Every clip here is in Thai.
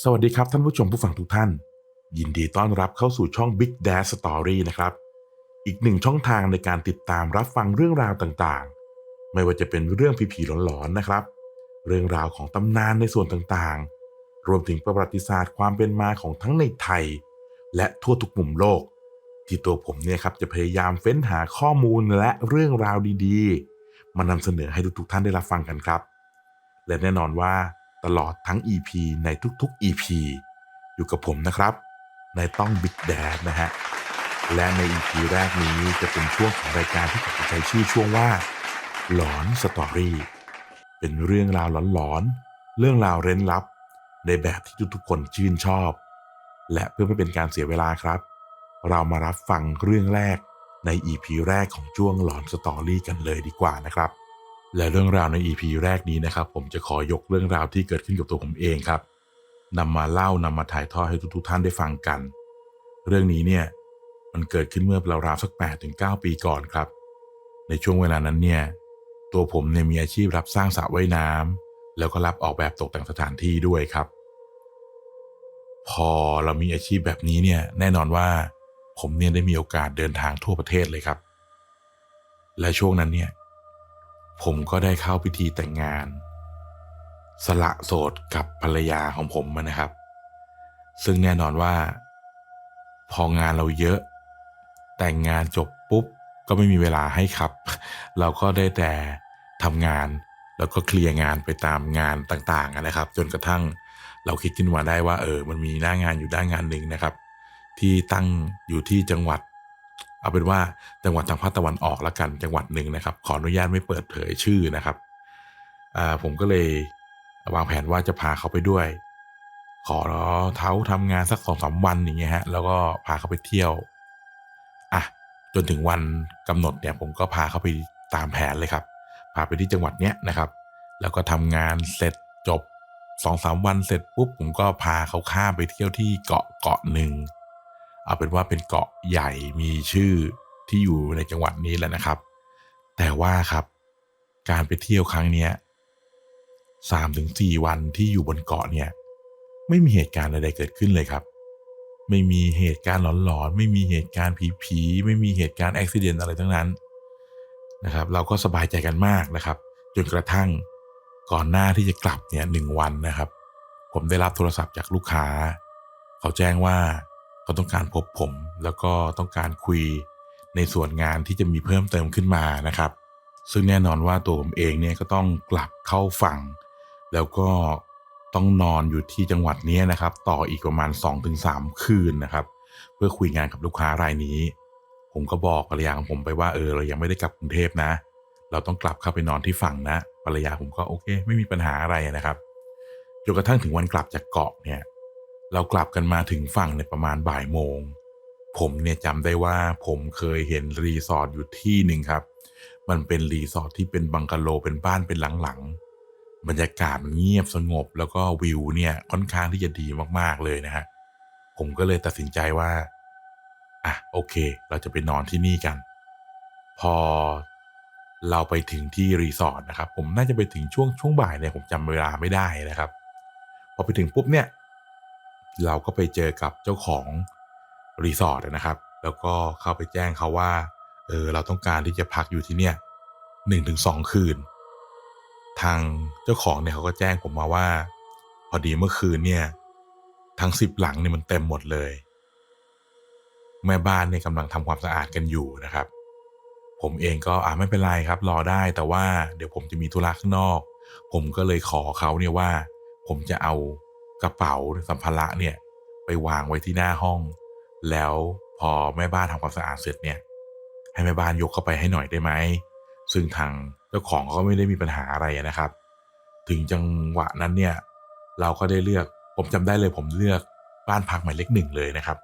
สวัสดีครับท่านผู้ชมผู้ฟังทุกท่าน ยินดีต้อนรับเข้าสู่ช่อง Big Dad Story นะครับ อีกหนึ่งช่องทางในการติดตามรับฟังเรื่องราวต่างๆ ไม่ว่าจะเป็นเรื่องผีๆหลอนๆนะครับ เรื่องราวของตำนานในส่วนต่างๆ รวมถึงประวัติศาสตร์ความเป็นมาของทั้งในไทย และทั่วทุกมุมโลก ที่ตัวผมเนี่ยครับจะพยายามเฟ้นหาข้อมูลและเรื่องราวดีๆ มานำเสนอให้ทุกๆท่านได้รับฟังกันครับ และแน่นอนว่า ตลอดทั้ง EP ในทุกๆ EP อยู่กับผมนะครับ ในต้อง Big Dad นะฮะ และใน EP แรกนี้จะเป็นช่วงของรายการที่ผมจะใช้ชื่อช่วงว่า หลอนสตอรี่เป็นเรื่องราวหลอนๆ เรื่องราวเร้นลับ ในแบบที่ทุกๆคนชื่นชอบ และเพื่อไม่เป็นการเสียเวลาครับ เรามารับฟังเรื่องแรกใน EP แรกของช่วงหลอนสตอรี่กันเลยดีกว่านะครับ และเรื่องราวใน EP แรกนี้นะครับ ผมจะขอยกเรื่องราวที่เกิดขึ้นกับตัวผมเองครับนำมาเล่านำมาถ่ายทอดให้ทุกๆท่านได้ฟังกัน เรื่องนี้เนี่ยมันเกิดขึ้นเมื่อราวๆสัก8ถึง9ปีก่อนครับ ในช่วงเวลานั้นเนี่ยตัวผมเนี่ยมีอาชีพรับสร้างสระว่ายน้ำแล้วก็รับออกแบบตกแต่งสถานที่ด้วยครับ พอเรามีอาชีพแบบนี้เนี่ยแน่นอนว่าผมเนี่ยได้มีโอกาสเดินทางทั่วประเทศเลยครับ และช่วงนั้นเนี่ย ผมก็ได้เข้าพิธีแต่งงาน สละโสดกับภรรยาของผมนะครับ ซึ่งแน่นอนว่า พองานเราเยอะ แต่งงานจบปุ๊บ ก็ไม่มีเวลาให้ครับ เราก็ได้แต่ทำงานแล้วก็เคลียร์งานไปตามงานต่างๆนะครับ จนกระทั่งเราคิดขึ้นมาได้ว่า เออ มันมีหน้างานอยู่ด้านงานหนึ่งนะครับ ที่ตั้งอยู่ที่จังหวัด เอาเป็นว่าจังหวัดทางภาคตะวันออกละกันจังหวัดหนึ่งนะครับ ขออนุญาตไม่เปิดเผยชื่อนะครับผมก็เลยวางแผนว่าจะพาเขาไปด้วย ขอเท้าทำงานสักสองสามวันอย่างเงี้ยฮะแล้วก็พาเขาไปเที่ยวอะจนถึงวันกำหนดเนี่ยผมก็พาเขาไปตามแผนเลยครับพาไปที่จังหวัดเนี้ยนะครับ แล้วก็ทำงานเสร็จจบสองสามวันเสร็จปุ๊บผมก็พาเขาข้ามไปเที่ยวที่เกาะเกาะหนึ่ง เอาเป็นว่าเป็นเกาะใหญ่มีชื่อที่อยู่ในจังหวัดนี้แหละนะครับ แต่ว่าครับการไปเที่ยวครั้งเนี้ยสามถึงสี่วันที่อยู่บนเกาะเนี่ย ไม่มีเหตุการณ์ใดๆเกิดขึ้นเลยครับ ไม่มีเหตุการณ์หลอนๆ ไม่มีเหตุการณ์ผีๆ ไม่มีเหตุการณ์อุบิเหตุอะไรทั้งนั้นนะครับ เราก็สบายใจกันมากนะครับ จนกระทั่งก่อนหน้าที่จะกลับเนี่ยหนึ่งวันนะครับ ผมได้รับโทรศัพท์จากลูกค้า เขาแจ้งว่า เขาต้องการพบผม แล้วก็ต้องการคุยในส่วนงานที่จะมีเพิ่มเติมขึ้นมานะครับ ซึ่งแน่นอนว่าตัวผมเองเนี่ยก็ต้องกลับเข้าฝั่ง แล้วก็ต้องนอนอยู่ที่จังหวัดนี้นะครับ ต่ออีกประมาณ 2-3 คืนนะครับ เพื่อคุยงานกับลูกค้ารายนี้ ผมก็บอกภรรยาของผมไปว่าเออเรายังไม่ได้กลับกรุงเทพนะ เราต้องกลับเข้าไปนอนที่ฝั่งนะภรรยาผมก็โอเค ไม่มีปัญหาอะไรนะครับจนกระทั่งถึงวันกลับจากเกาะเนี่ย เรากลับกันมาถึงฝั่งในประมาณบ่ายโมง ผมเนี่ยจำได้ว่าผมเคยเห็นรีสอร์ทอยู่ที่หนึ่งครับ มันเป็นรีสอร์ทที่เป็นบังกะโลเป็นบ้านเป็นหลังๆ บรรยากาศเงียบสงบแล้วก็วิวเนี่ยค่อนข้างที่จะดีมากๆเลยนะฮะ ผมก็เลยตัดสินใจว่า อะโอเค เราจะไปนอนที่นี่กัน พอเราไปถึงที่รีสอร์ทนะครับ ผมน่าจะไปถึงช่วงช่วงบ่ายเนี่ยผมจำเวลาไม่ได้นะครับ พอไปถึงปุ๊บเนี่ย เราก็ไปเจอกับเจ้าของรีสอร์ทนะครับ แล้วก็เข้าไปแจ้งเขาว่า เออเราต้องการที่จะพักอยู่ที่เนี่ยหนึ่งถึงสองคืน ทางเจ้าของเนี่ยเขาก็แจ้งผมมาว่า พอดีเมื่อคืนเนี่ยทั้งสิบหลังเนี่ยมันเต็มหมดเลย แม่บ้านเนี่ยกำลังทำความสะอาดกันอยู่นะครับ ผมเองก็อ่าไม่เป็นไรครับ รอได้แต่ว่าเดี๋ยวผมจะมีธุระข้างนอก ผมก็เลยขอเขาเนี่ยว่า ผมจะเอา กระเป๋าสัมภาระเนี่ยไปวางไว้ที่หน้าห้อง แล้วพอแม่บ้านทำความสะอาดเสร็จเนี่ย ให้แม่บ้านยกเข้าไปให้หน่อยได้ไหมซึ่งทางเจ้าของก็ไม่ได้มีปัญหาอะไรนะครับ ถึงจังหวะนั้นเนี่ย เราก็ได้เลือกผมจำได้เลยผมเลือกบ้านพักหมายเลขหนึ่งเลยนะครับ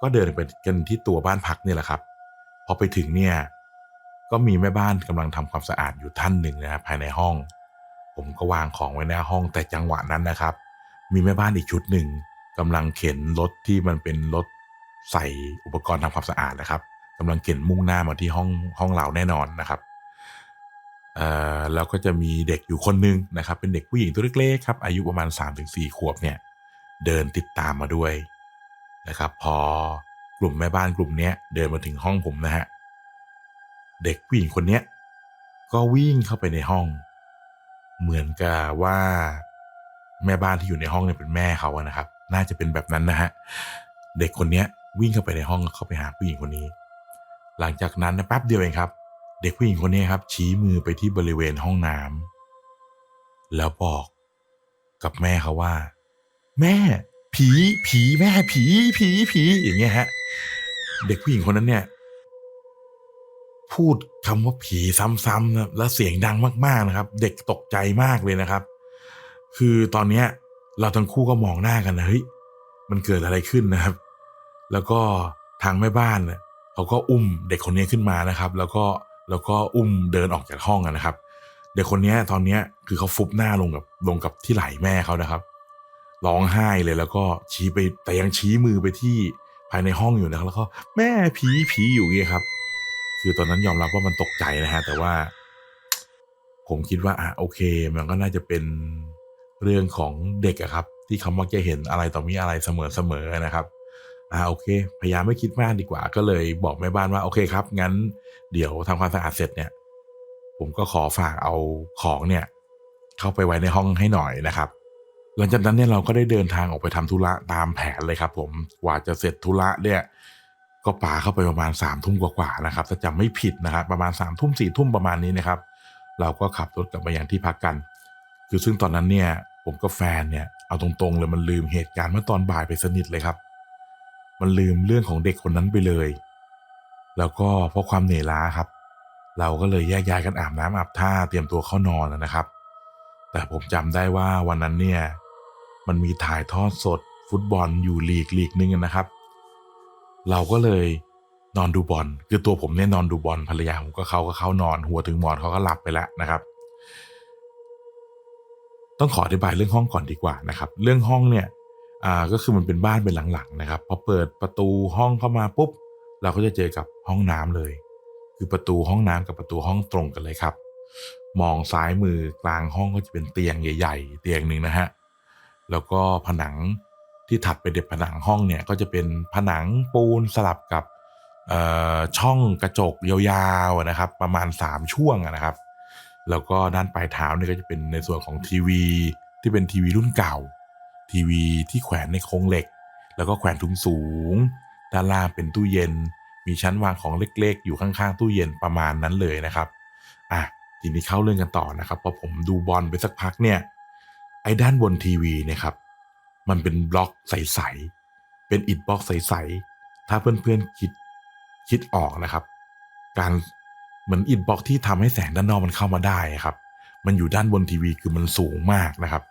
ก็เดินไปกันที่ตัวบ้านพักเนี่ยแหละครับ พอไปถึงเนี่ย ก็มีแม่บ้านกำลังทำความสะอาดอยู่ท่านหนึ่งนะครับภายในห้อง ผมก็วางของไว้หน้าห้องแต่จังหวะนั้นนะครับ มีแม่บ้านอีกชุดหนึ่งกำลังเข็นรถที่มันเป็นรถใส่อุปกรณ์ทำความสะอาดนะครับกำลังเข็นมุ่งหน้ามาที่ห้องห้องเราแน่นอนนะครับเอ่อแล้วก็จะมีเด็กอยู่คนหนึงนะครับ เป็นเด็กผู้หญิงตัวเล็กๆครับ อายุประมาณ 3-4 ขวบเนี่ย เดินติดตามมาด้วยนะครับ พอกลุ่มแม่บ้านกลุ่มเนี้ยเดินมาถึงห้องผมนะฮะเด็กผู้หญิงคนเนี้ยก็วิ่งเข้าไปในห้อง เหมือนกับว่า แม่บ้านที่อยู่ในห้องเนี่ยเป็นแม่เขาอะนะครับ น่าจะเป็นแบบนั้นนะฮะ เด็กคนเนี้ยวิ่งเข้าไปในห้องเข้าไปหาผู้หญิงคนนี้ หลังจากนั้นนะแป๊บเดียวเองครับ เด็กผู้หญิงคนนี้ครับ ชี้มือไปที่บริเวณห้องน้ำแล้วบอกกับแม่เขาว่า แม่ ผีผีแม่ผีผีผีอย่างเงี้ยฮะ เด็กผู้หญิงคนนั้นเนี่ย พูดคำว่าผีซ้ำๆนะแล้วเสียงดังมากๆนะครับ เด็กตกใจมากเลยนะครับ คือตอนเนี้ยเราทั้งคู่ก็มองหน้ากันนะเฮ้ยมันเกิดอะไรขึ้นนะครับ แล้วก็ทางแม่บ้านเนี่ยเขาก็อุ้มเด็กคนนี้ขึ้นมานะครับ แล้วก็แล้วก็อุ้มเดินออกจากห้องนะครับ เด็กคนนี้ตอนเนี้ยคือเขาฟุบหน้าลงกับลงกับที่ไหล่แม่เขานะครับร้องไห้เลยแล้วก็ชี้ไปแต่ยังชี้มือไปที่ภายในห้องอยู่นะครับ แล้วก็แม่ผีผีอยู่ย่างเงี้ยครับ คือตอนนั้นยอมรับว่ามันตกใจนะฮะแต่ว่า ผมคิดว่าอะโอเค มันก็น่าจะเป็น เรื่องของเด็กอะครับ ที่เขามักจะเห็นอะไรต่อมีอะไรเสมอๆนะครับอ่าโอเค พยายามไม่คิดมากดีกว่า ก็เลยบอกแม่บ้านว่าโอเคครับ งั้น เดี๋ยวทำความสะอาดเสร็จเนี่ย ผมก็ขอฝากเอาของเนี่ย เข้าไปไว้ในห้องให้หน่อยนะครับหลังจากนั้นเนี่ยเราก็ได้เดินทางออกไปทำธุระตามแผนเลยครับ ผมกว่าจะเสร็จธุระเนี่ย ก็ป่าเข้าไปประมาณสามทุ่มกว่าๆนะครับถ้าจำไม่ผิดนะครับ ประมาณสามทุ่มสี่ทุ่มประมาณนี้นะครับ เราก็ขับรถกลับมาอย่างที่พักกัน คือซึ่งตอนนั้นเนี่ยผมกับแฟนเนี่ยเอาตรงๆเลยมันลืมเหตุการณ์เมื่อตอนบ่ายไปสนิทเลยครับ มันลืมเรื่องของเด็กคนนั้นไปเลย แล้วก็เพราะความเหนื่อยล้าครับ เราก็เลยแยกย้ายกันอาบน้ำอาบท่าเตรียมตัวเข้านอนนะครับ แต่ผมจำได้ว่าวันนั้นเนี่ยมันมีถ่ายทอดสดฟุตบอลอยู่ลีกลีกนึงนะครับ เราก็เลยนอนดูบอลคือตัวผมเนี่ยนอนดูบอลภรรยาผมก็เขาก็เข้านอนหัวถึงหมอนเขาก็หลับไปแล้วนะครับ ต้องขออธิบายเรื่องห้องก่อนดีกว่านะครับ เรื่องห้องเนี่ยอ่าก็คือมันเป็นบ้านเป็นหลังๆนะครับพอเปิดประตูห้องเข้ามาปุ๊บ เราก็จะเจอกับห้องน้ำเลย คือประตูห้องน้ำกับประตูห้องตรงกันเลยครับ มองซ้ายมือกลางห้องก็จะเป็นเตียงใหญ่ ๆ เตียงหนึ่งนะฮะแล้วก็ผนังที่ถัดไปเด็บผนังห้องเนี่ยก็จะเป็นผนังปูนสลับกับเอ่อช่องกระจกยาวๆนะครับ ประมาณ 3 ช่วงนะครับ แล้วก็ด้านปลายเท้าเนี่ยก็จะเป็นในส่วนของทีวี ที่เป็นทีวีรุ่นเก่า ทีวีที่แขวนในโครงเหล็ก แล้วก็แขวนทุงสูง ด้านล่างเป็นตู้เย็น มีชั้นวางของเล็กๆ อยู่ข้างๆตู้เย็นประมาณนั้นเลยนะครับอะทีนี้เข้าเรื่องกันต่อนะครับพอผมดูบอลไปสักพักเนี่ยไอ้ด้านบนทีวีเนี่ยครับ มันเป็นบล็อกใสๆเป็นอิฐบล็อกใสๆถ้าเพื่อนๆคิดคิดออกนะครับ การ เหมือนอิฐบล็อกที่ทำให้แสงด้านนอกมันเข้ามาได้ครับ มันอยู่ด้านบนทีวีคือมันสูงมากนะครับ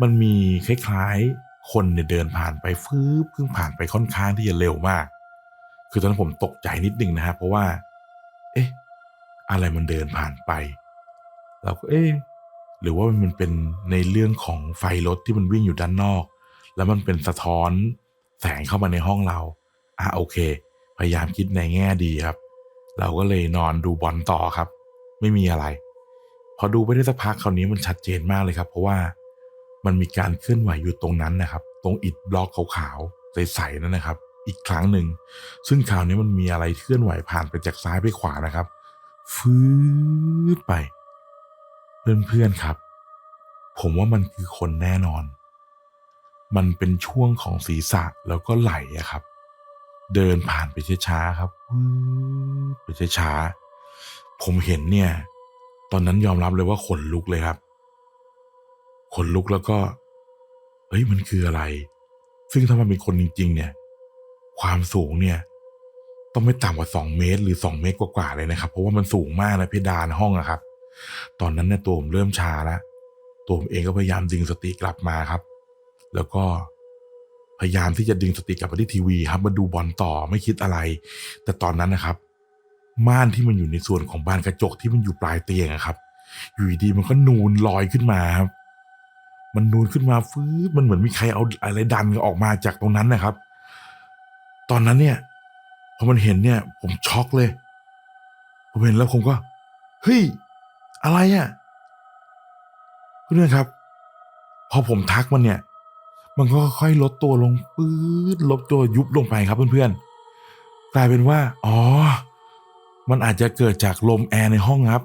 มันมีคล้ายๆ คนเนี่ยเดินผ่านไปฟื้บเพิ่งผ่านไปค่อนข้างที่จะเร็วมาก คือตอนนั้นผมตกใจนิดนึงนะฮะเพราะว่า เอ๊ะ อะไรมันเดินผ่านไปเราก็เอ๊ะหรือว่ามันเป็นในเรื่องของไฟรถที่มันวิ่งอยู่ด้านนอก แล้วมันเป็นสะท้อนแสงเข้ามาในห้องเรา อะโอเค พยายามคิดในแง่ดีครับ เราก็เลยนอนดูบอลต่อครับ ไม่มีอะไร พอดูไปได้สักพักคราวนี้มันชัดเจนมากเลยครับ เพราะว่ามันมีการเคลื่อนไหวอยู่ตรงนั้นนะครับ ตรงอิฐบล็อกขาวๆใสๆนั่นนะครับ อีกครั้งหนึ่ง ซึ่งคราวนี้มันมีอะไรเคลื่อนไหวผ่านไปจากซ้ายไปขวานะครับ ฟื้นไป เพื่อนๆครับ ผมว่ามันคือคนแน่นอน มันเป็นช่วงของศีรษะแล้วก็ไหล่ครับ เดินผ่านไปช้าๆครับไปช้าๆผมเห็นเนี่ย ตอนนั้นยอมรับเลยว่าขนลุกเลยครับ ขนลุกแล้วก็ เฮ้ยมันคืออะไร ซึ่งถ้ามันเป็นคนจริง ๆ เนี่ย ความสูงเนี่ย ต้องไม่ต่ำกว่าสองเมตร หรือสองเมตรกว่าๆเลยนะครับ เพราะว่ามันสูงมากนะเพดานห้องอะครับ ตอนนั้นเนี่ยตัวผมเริ่มชาแล้วตัวผมเองก็พยายามดึงสติกลับมาครับ แล้วก็ พยายามที่จะดึงสติกลับมาที่ทีวีครับมาดูบอลต่อไม่คิดอะไร แต่ตอนนั้นนะครับ ม่านที่มันอยู่ในส่วนของบานกระจกที่มันอยู่ปลายเตียงครับ อยู่ดีมันก็นูนลอยขึ้นมาครับมันนูนขึ้นมาฟื้มันเหมือนมีใครเอาอะไรดันออกมาจากตรงนั้นนะครับ ตอนนั้นเนี่ยพอมันเห็นเนี่ย ผมช็อกเลย ผมเห็นแล้วผมก็เฮ้ยอะไรอะ่ะเพื่อนครับ พอผมทักมันเนี่ย มันก็ค่อยลดตัวลงปื๊ดลดตัวยุบลงไปครับเพื่อนๆ กลายเป็นว่า อ๋อ มันอาจจะเกิดจากลมแอร์ในห้องครับ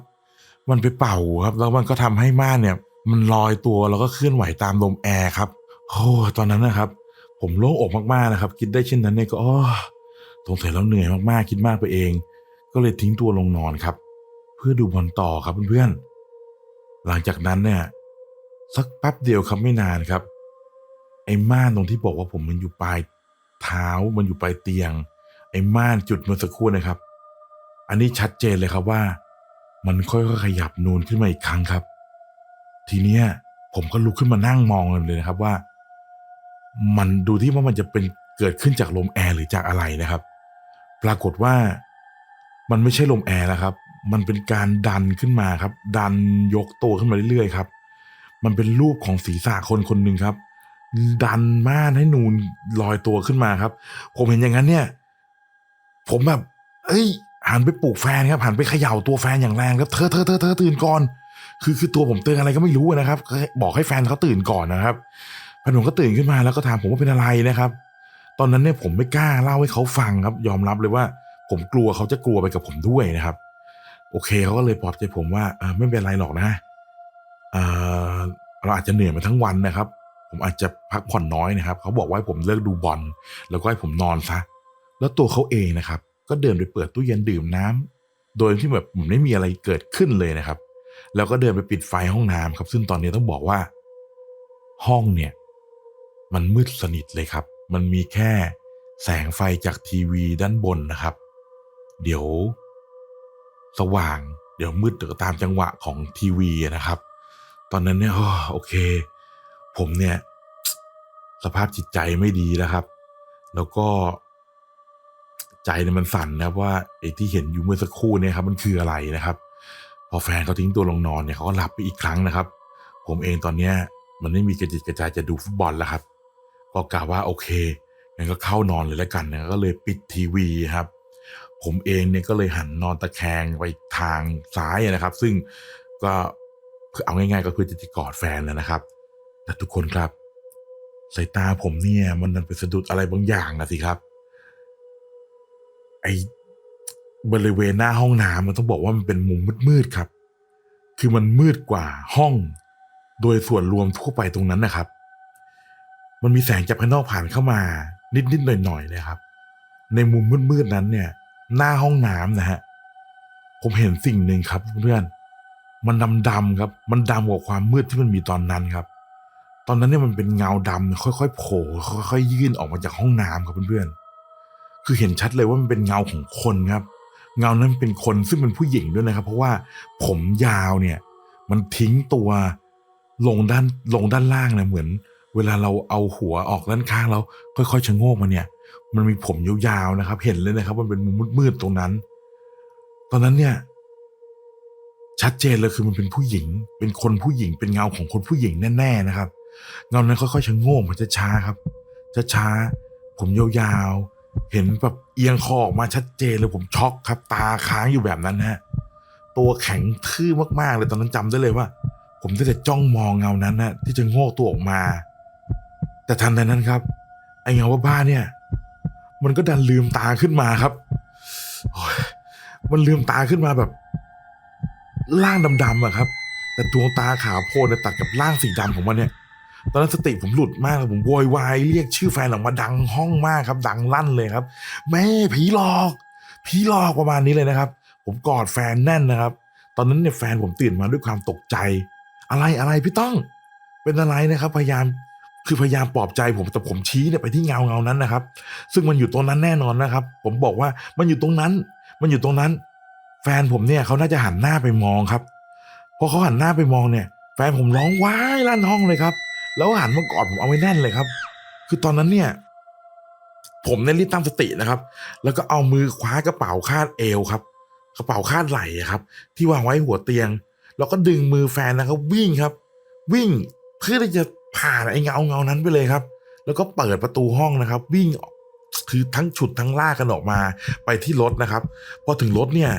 มันไปเป่าครับ แล้วมันก็ทำให้ม่านเนี่ย มันลอยตัวแล้วก็เคลื่อนไหวตามลมแอร์ครับโอ้ตอนนั้นนะครับ ผมโล่งอกมากๆนะครับ คิดได้เช่นนั้นเนี่ยก็อ้อสงสัยแล้วเหนื่อยมากๆ คิดมากไปเอง ก็เลยทิ้งตัวลงนอนครับ เพื่อดูบอลต่อครับเพื่อนๆ หลังจากนั้นเนี่ยสักแป๊บเดียวครับไม่นานครับ ไอ้ม่านตรงที่บอกว่าผมมันอยู่ปลายเท้ามันอยู่ปลายเตียง ไอ้ม่านจุดเมื่อสักครู่นะครับ อันนี้ชัดเจนเลยครับว่า มันค่อยๆขยับนูนขึ้นมาอีกครั้งครับ ทีเนี้ยผมก็ลุกขึ้นมานั่งมองเลยนะครับว่า มันดูที่ว่ามันจะเป็นเกิดขึ้นจากลมแอร์หรือจากอะไรนะครับ ปรากฏว่ามันไม่ใช่ลมแอร์แล้วครับ มันเป็นการดันขึ้นมาครับ ดันยกตัวขึ้นมาเรื่อยๆครับ มันเป็นรูปของศีรษะคนคนหนึ่งครับ ดันม่านให้นูนลอยตัวขึ้นมาครับ ผมเห็นอย่างนั้นเนี่ย ผมแบบ เอ้ยหันไปปลุกแฟนครับหันไปเขย่าตัวแฟนอย่างแรงครับเธอเธอเธอเธอตื่นก่อน คือคือตัวผมเตือนอะไรก็ไม่รู้นะครับ บอกให้แฟนเขาตื่นก่อนนะครับแฟนผมก็ตื่นขึ้นมาแล้วก็ถามผมว่าเป็นอะไรนะครับ ตอนนั้นเนี่ยผมไม่กล้าเล่าให้เขาฟังครับ ยอมรับเลยว่า ผมกลัวเขาจะกลัวไปกับผมด้วยนะครับ โอเคเขาก็เลยปลอบใจผมว่าเออไม่เป็นไรหรอกนะเออเราอาจจะเหนื่อยมาทั้งวันนะครับ ผมอาจจะพักผ่อนน้อยนะครับ เขาบอกว่าผมเลิกดูบอลแล้วก็ให้ผมนอนซะแล้วตัวเขาเองนะครับ ก็เดินไปเปิดตู้เย็นดื่มน้ำโดยที่แบบผมไม่มีอะไรเกิดขึ้นเลยนะครับ แล้วก็เดินไปปิดไฟห้องน้ำครับ ซึ่งตอนนี้ต้องบอกว่า ห้องเนี่ย มันมืดสนิทเลยครับ มันมีแค่แสงไฟจากทีวีด้านบนนะครับ เดี๋ยว สว่าง เดี๋ยวมืดเดี๋ยวตามจังหวะของทีวีนะครับ ตอนนั้นเนี่ยโอเค ผมเนี่ยสภาพจิตใจไม่ดีแล้วครับ แล้วก็ใจเนี่ยมันสั่นนะครับว่าไอ้ที่เห็นอยู่เมื่อสักครู่เนี่ยครับมันคืออะไรนะครับ พอแฟนเขาทิ้งตัวลงนอนเนี่ยเขาก็หลับไปอีกครั้งนะครับ ผมเองตอนเนี้ยมันไม่มีกระจิตกระใจจะดูฟุตบอลแล้วครับ ก็กล่าวว่าโอเคงั้นก็เข้านอนเลยแล้วกันนะก็เลยปิดทีวีครับ ผมเองเนี่ยก็เลยหันนอนตะแคงไปทางซ้ายนะครับ ซึ่งก็เอาง่ายๆ ก็คือจะจะกอดแฟนแล้วนะครับ แต่ทุกคนครับ สายตาผมเนี่ย มันดันไปสะดุดอะไรบางอย่างนะสิครับ ไอบริเวณหน้าห้องน้ำมันต้องบอกว่ามันเป็นมุมมืดๆครับ คือมันมืดกว่าห้อง โดยส่วนรวมทั่วไปตรงนั้นนะครับ มันมีแสงจากภายนอกผ่านเข้ามานิดๆหน่อยๆเลยครับ ในมุมมืดๆนั้นเนี่ย หน้าห้องน้ำนะฮะผมเห็นสิ่งหนึ่งครับเพื่อนมันดำๆครับ มันดำกว่าความมืดที่มันมีตอนนั้นครับ ตอนนั้นเนี่ยมันเป็นเงาดำค่อยๆโผล่ค่อยๆยื่นออกมาจากห้องน้ำครับเพื่อนๆ คือเห็นชัดเลยว่ามันเป็นเงาของคนครับ เงานั้นเป็นคนซึ่งเป็นผู้หญิงด้วยนะครับ เพราะว่าผมยาวเนี่ย มันทิ้งตัวลงด้านลงด้านล่างนะเหมือน เวลาเราเอาหัวออกด้านข้างแล้วค่อยๆชะโงกมาเนี่ย มันมีผมยาวๆนะครับ เห็นเลยนะครับ มันเป็นมุมมืดๆตรงนั้น ตอนนั้นเนี่ย ชัดเจนเลยคือมันเป็นผู้หญิง เป็นคนผู้หญิงเป็นเงาของคนผู้หญิงแน่ ๆนะครับ เงานั้นค่อยๆชะโงกมันจะช้าครับจะช้าผมยาวๆ เห็นแบบเอียงคอออกมาชัดเจนเลยผมช็อกครับ ตาค้างอยู่แบบนั้นฮะตัวแข็งทื่อมากๆเลยตอนนั้นจำได้เลยว่า ผมได้แต่จ้องมองเงานั้นนะที่จะโงกตัวออกมา แต่ทันใดนั้นครับ ไอเงาบ้าๆเนี่ย มันก็ดันลืมตาขึ้นมาครับมันลืมตาขึ้นมาแบบ ร่างดำๆอะครับ แต่ดวงตาขาวโพลนตัดกับร่างสีดำของมันเนี่ย ตอนนั้นสติผมหลุดมากเลยผมโวยวายเรียกชื่อแฟนออกมาดังห้องมากครับ ดังลั่นเลยครับ แม่ผีหลอกผีหลอกประมาณนี้เลยนะครับ ผมกอดแฟนแน่นนะครับ ตอนนั้นเนี่ยแฟนผมตื่นมาด้วยความตกใจ อะไรอะไรพี่ต้อง เป็นอะไรนะครับ พยายามคือพยายามปลอบใจผมแต่ผมชี้เนี่ยไปที่เงาเงานั้นนะครับ ซึ่งมันอยู่ตรงนั้นแน่นอนนะครับ ผมบอกว่ามันอยู่ตรงนั้น มันอยู่ตรงนั้น แฟนผมเนี่ยเขาน่าจะหันหน้าไปมองครับพอเขาหันหน้าไปมองเนี่ย แฟนผมร้องว้ายลั่นห้องเลยครับ แล้วหันมากอดผมเอาไว้แน่นเลยครับ คือตอนนั้นเนี่ย ผมเนี่ยรีบตั้งสตินะครับ แล้วก็เอามือคว้ากระเป๋าคาดเอวครับ กระเป๋าคาดไหล่ครับ ที่วางไว้หัวเตียง แล้วก็ดึงมือแฟนนะครับ วิ่งครับ วิ่งเพื่อที่จะผ่านไอ้เงาเงานั้นไปเลยครับ แล้วก็เปิดประตูห้องนะครับ วิ่งคือทั้งฉุดทั้งลากกันออกมาไปที่รถนะครับพอถึงรถเนี่ย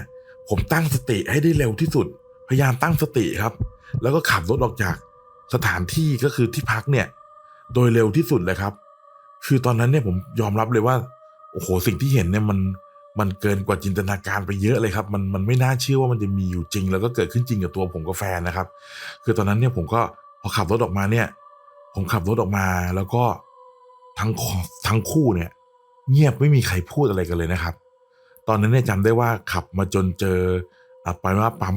ผมตั้งสติให้ได้เร็วที่สุด พยายามตั้งสติครับ แล้วก็ขับรถออกจาก สถานที่ก็คือที่พักเนี่ย โดยเร็วที่สุดเลยครับ คือตอนนั้นเนี่ยผมยอมรับเลยว่า โอ้โหสิ่งที่เห็นเนี่ยมันมันเกินกว่าจินตนาการไปเยอะเลยครับ มันมันไม่น่าเชื่อว่ามันจะมีอยู่จริง แล้วก็เกิดขึ้นจริงกับตัวผมกับแฟนนะครับ คือตอนนั้นเนี่ยผมก็พอขับรถออกมาเนี่ย ผมขับรถออกมาแล้วก็ทั้งทั้งคู่เนี่ย เงียบไม่มีใครพูดอะไรกันเลยนะครับ ตอนนั้นเนี่ยจำได้ว่าขับมาจนเจออไปว่าปั๊ม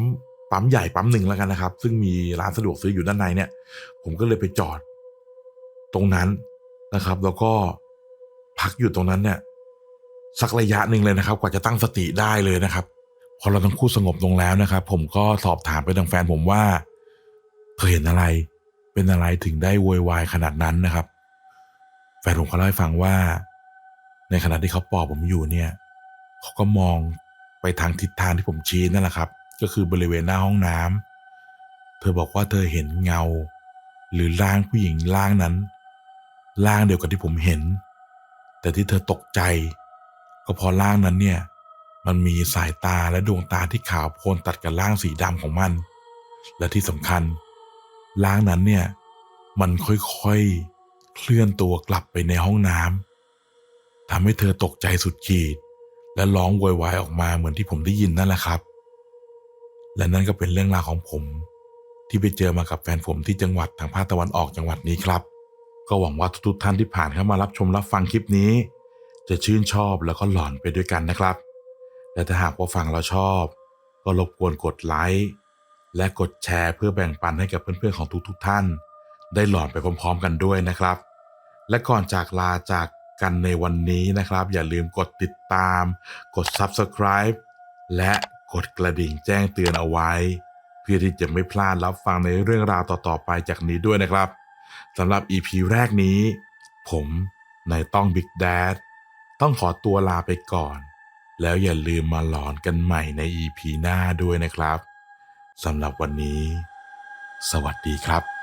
ปั๊มใหญ่ปั๊มหนึ่งแล้วกันนะครับ ซึ่งมีร้านสะดวกซื้ออยู่ด้านในเนี่ย ผมก็เลยไปจอด ตรงนั้นนะครับ แล้วก็พักอยู่ตรงนั้นเนี่ย สักระยะหนึ่งเลยนะครับ กว่าจะตั้งสติได้เลยนะครับ พอเราทั้งคู่สงบลงแล้วนะครับ ผมก็สอบถามไปทางแฟนผมว่าเธอเห็นอะไร เป็นอะไรถึงได้โวยวายขนาดนั้นนะครับ แฟนผมเขาเล่าให้ฟังว่า ในขณะที่เขาปอบผมอยู่เนี่ยเขาก็มองไปทางทิศทางที่ผมชี้นั่นแหละครับ ก็คือบริเวณหน้าห้องน้ำเธอบอกว่าเธอเห็นเงา หรือร่างผู้หญิงร่างนั้นร่างเดียวกับที่ผมเห็น แต่ที่เธอตกใจ ก็เพราะร่างนั้นเนี่ย มันมีสายตาและดวงตาที่ขาวโพลนตัดกับร่างสีดำของมัน และที่สำคัญร่างนั้นเนี่ย มันค่อยๆเคลื่อนตัวกลับไปในห้องน้ำทำให้เธอตกใจสุดขีด และร้องโวยวายออกมาเหมือนที่ผมได้ยินนั่นแหละครับ และนั่นก็เป็นเรื่องราวของผม ที่ไปเจอมากับแฟนผมที่จังหวัดทางภาคตะวันออกจังหวัดนี้ครับ ก็หวังว่าทุกๆท่านที่ผ่านเข้ามารับชมรับฟังคลิปนี้ จะชื่นชอบแล้วก็หลอนไปด้วยกันนะครับ และถ้าหากว่าฟังเราชอบ ก็รบกวนกดไลค์และกดแชร์เพื่อแบ่งปันให้กับเพื่อนๆของทุกๆท่าน ได้หลอนไปพร้อม ๆ กันด้วยนะครับ และก่อนจากลาจากกันในวันนี้นะครับ อย่าลืมกดติดตาม กด Subscribe และ กดกระดิ่งแจ้งเตือนเอาไว้ เพื่อที่จะไม่พลาดรับฟังในเรื่องราวต่อๆไปจากนี้ด้วยนะครับสำหรับ EP แรกนี้ ผมนายต้องบิ๊กแดดต้องขอตัวลาไปก่อน แล้วอย่าลืมมาหลอนกันใหม่ใน EP หน้าด้วยนะครับสำหรับวันนี้ สวัสดีครับ